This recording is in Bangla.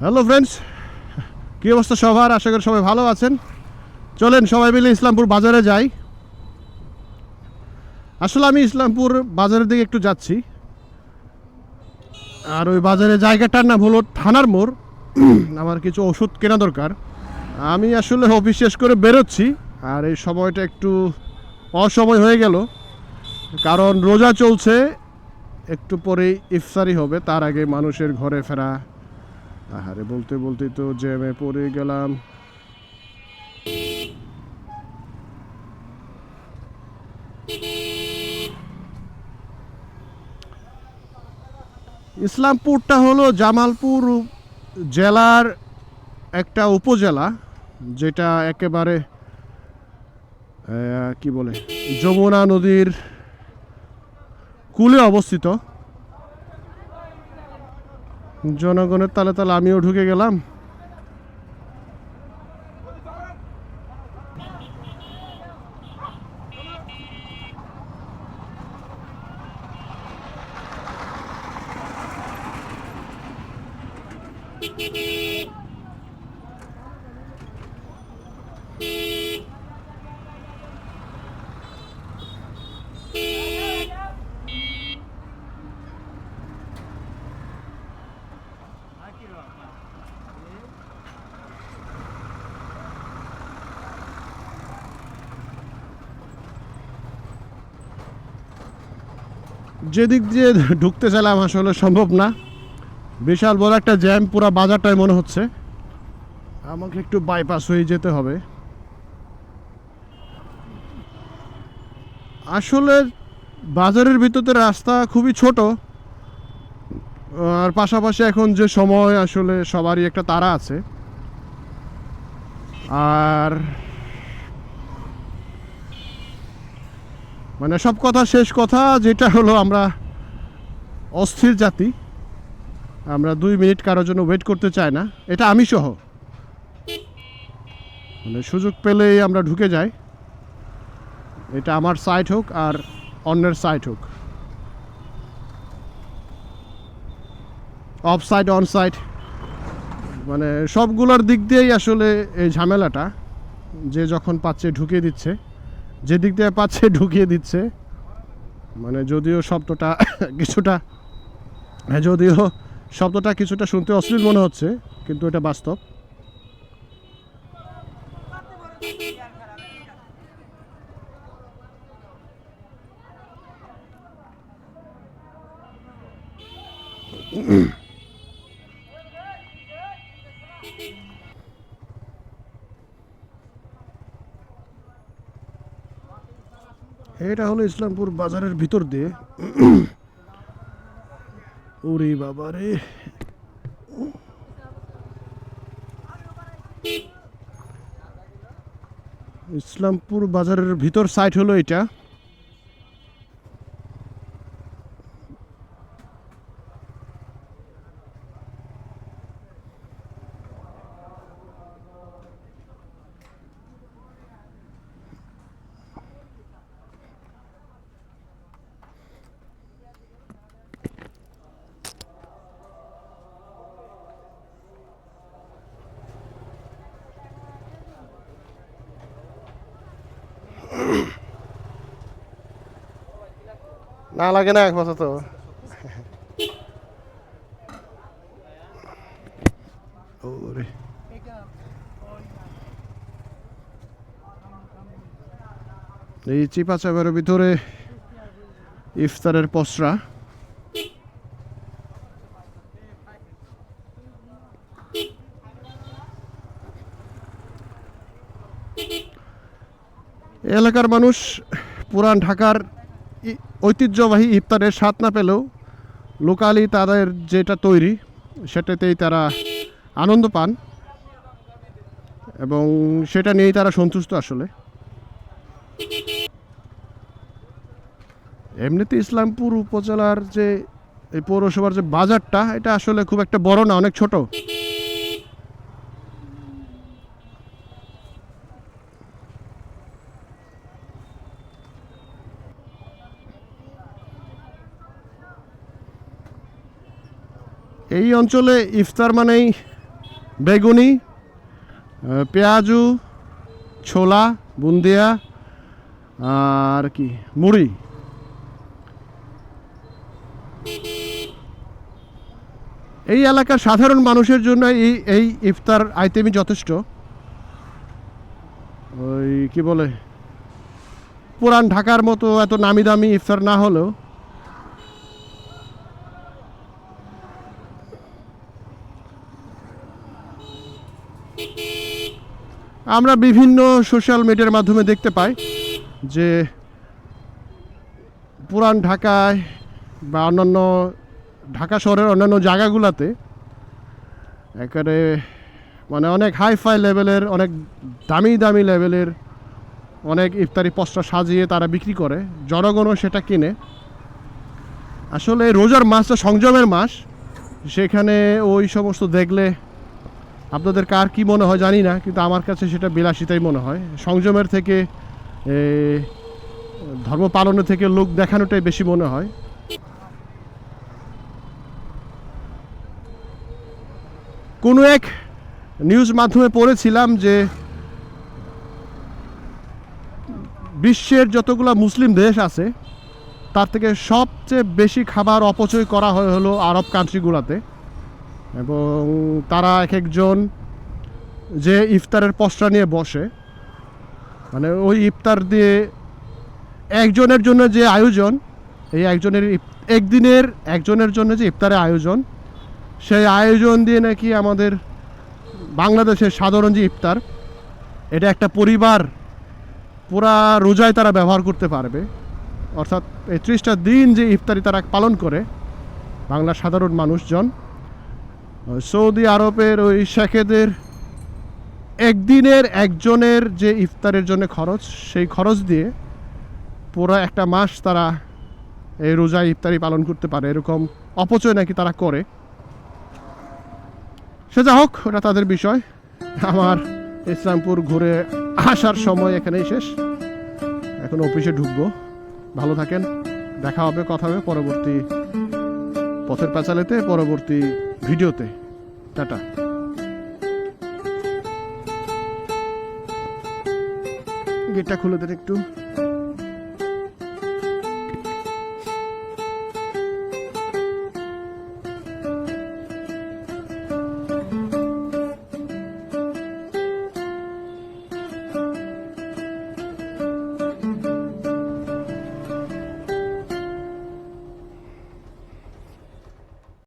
হ্যালো ফ্রেন্ডস কী অবস্থা সবার? আশা করি সবাই ভালো আছেন। চলেন সবাই মিলে ইসলামপুর বাজারে যাই। আসলে আমি ইসলামপুর বাজারের দিকে একটু যাচ্ছি। আর ওই বাজারে জায়গাটার নাম হলো থানার মোড়। আমার কিছু ওষুধ কেনা দরকার। আমি আসলে অফিস শেষ করে বেরোচ্ছি। আর এই সময়টা একটু অসময় হয়ে গেল। কারণ রোজা চলছে, একটু পরেই ইফতারি হবে। তার আগে মানুষের ঘরে ফেরা আহারে, বলতে বলতে তো জ্যামে পড়ে গেলাম। ইসলামপুরটা হলো জামালপুর জেলার একটা উপজেলা, যেটা একেবারে কি বলে, যমুনা নদীর কূলে অবস্থিত। জনগণের তালে তালে আমিও ঢুকে গেলাম। যেদিক দিয়ে ঢুকতে চাইলাম আসলে সম্ভব না। বিশাল বড় একটা জ্যাম পুরো বাজারটাই মনে হচ্ছে। আমাকে একটু বাইপাস হয়ে যেতে হবে। আসলে বাজারের ভিতরে রাস্তা খুবই ছোট। আর পাশাপাশি এখন যে সময়, আসলে সবারই একটা তারা আছে। আর মানে সব কথা, শেষ কথা যেটা হলো আমরা অস্থির জাতি। আমরা দুই মিনিট কারোর জন্য ওয়েট করতে চাই না। এটা আমি সহ। মানে সুযোগ পেলেই আমরা ঢুকে যাই। এটা আমার সাইট হোক আর অন্যের সাইট হোক। অফ সাইড অন সাইড মানে সবগুলোর দিক দিয়েই আসলে এই ঝামেলাটা। যে যখন পাচ্ছে ঢুকিয়ে দিচ্ছে। যে দিক দিয়ে পাচ্ছে ঢুকিয়ে দিচ্ছে। মানে যদিও শব্দটা কিছুটা, যদিও শব্দটা কিছুটা শুনতে অশ্লীল মনে হচ্ছে, কিন্তু এটা বাস্তব। এটা হলো ইসলামপুর বাজারের ভিতর দিয়ে। ওরে বাবা রে। ইসলামপুর বাজারের ভিতর সাইট হলো এটা। না লাগে না এক বছর তো। এই চিপা চাপের ভিতরে ইফতারের পসরা। এলাকার মানুষ পুরান ঢাকার ঐতিহ্যবাহী ইফতারের স্বাদ না পেলেও লোকালি তাদের যেটা তৈরি, সেটাতেই তারা আনন্দ পান এবং সেটা নিয়েই তারা সন্তুষ্ট আসলে। এমনিতে ইসলামপুর উপজেলার যে, এই পৌরসভার যে বাজারটা, এটা আসলে খুব একটা বড় না, অনেক ছোট। এই অঞ্চলে ইফতার মানেই বেগুনি পেঁয়াজু, ছোলা, বুন্দিয়া, আর কি, মুড়ি। এই এলাকার সাধারণ মানুষের জন্য এই এই ইফতার আইটেমই যথেষ্ট। ওই কি বলে, পুরান ঢাকার মতো এত নামি দামি ইফতার না হলেও আমরা বিভিন্ন সোশ্যাল মিডিয়ার মাধ্যমে দেখতে পাই যে পুরান ঢাকায় বা অন্যান্য ঢাকা শহরের অন্যান্য জায়গাগুলোতে একেবারে মানে অনেক হাই ফাই লেভেলের অনেক দামি দামি লেভেলের অনেক ইফতারি পস্তা সাজিয়ে তারা বিক্রি করে। জনগণও সেটা কিনে। আসলে রোজার মাসটা সংযমের মাস। সেখানে ওই সমস্ত দেখলে আপনাদের কার কি মনে হয় জানি না, কিন্তু আমার কাছে সেটা বিলাসিতাই মনে হয়। সংযমের থেকে ধর্ম পালনের থেকে লোক দেখানোটাই বেশি মনে হয়। কোনো এক নিউজ মাধ্যমে পড়েছিলাম যে, বিশ্বের যতগুলো মুসলিম দেশ আছে, তার থেকে সবচেয়ে বেশি খাবার অপচয় করা হয় হলো আরব কান্ট্রিগুলোতে এবং তারা এক একজন যে ইফতারের পসরা নিয়ে বসে মানে ওই ইফতার দিয়ে একজনের জন্য যে আয়োজন, এই একজনের একদিনের একজনের জন্য যে ইফতারের আয়োজন, সেই আয়োজন দিয়ে নাকি আমাদের বাংলাদেশের সাধারণ যে ইফতার, এটা একটা পরিবার পুরা রোজায় তারা ব্যবহার করতে পারবে। অর্থাৎ এই ত্রিশটা দিন যে ইফতারি তারা পালন করে, বাংলার সাধারণ মানুষজন সৌদি আরবের ওই শেখেদের একদিনের একজনের যে ইফতারের জন্য খরচ, সেই খরচ দিয়ে পুরো একটা মাস তারা এই রোজা ইফতারি পালন করতে পারে। এরকম অপচয় নাকি তারা করে। সে যা হোক, ওটা তাদের বিষয়। আমার ইসলামপুর ঘুরে আসার সময় এখানেই শেষ। এখন অফিসে ঢুকবো। ভালো থাকেন। দেখা হবে, কথা হবে পরবর্তী পথের পাঁচালেতে। পরবর্তী ভিডিওতে। টাটা। গেটটা খুলে দেন একটু।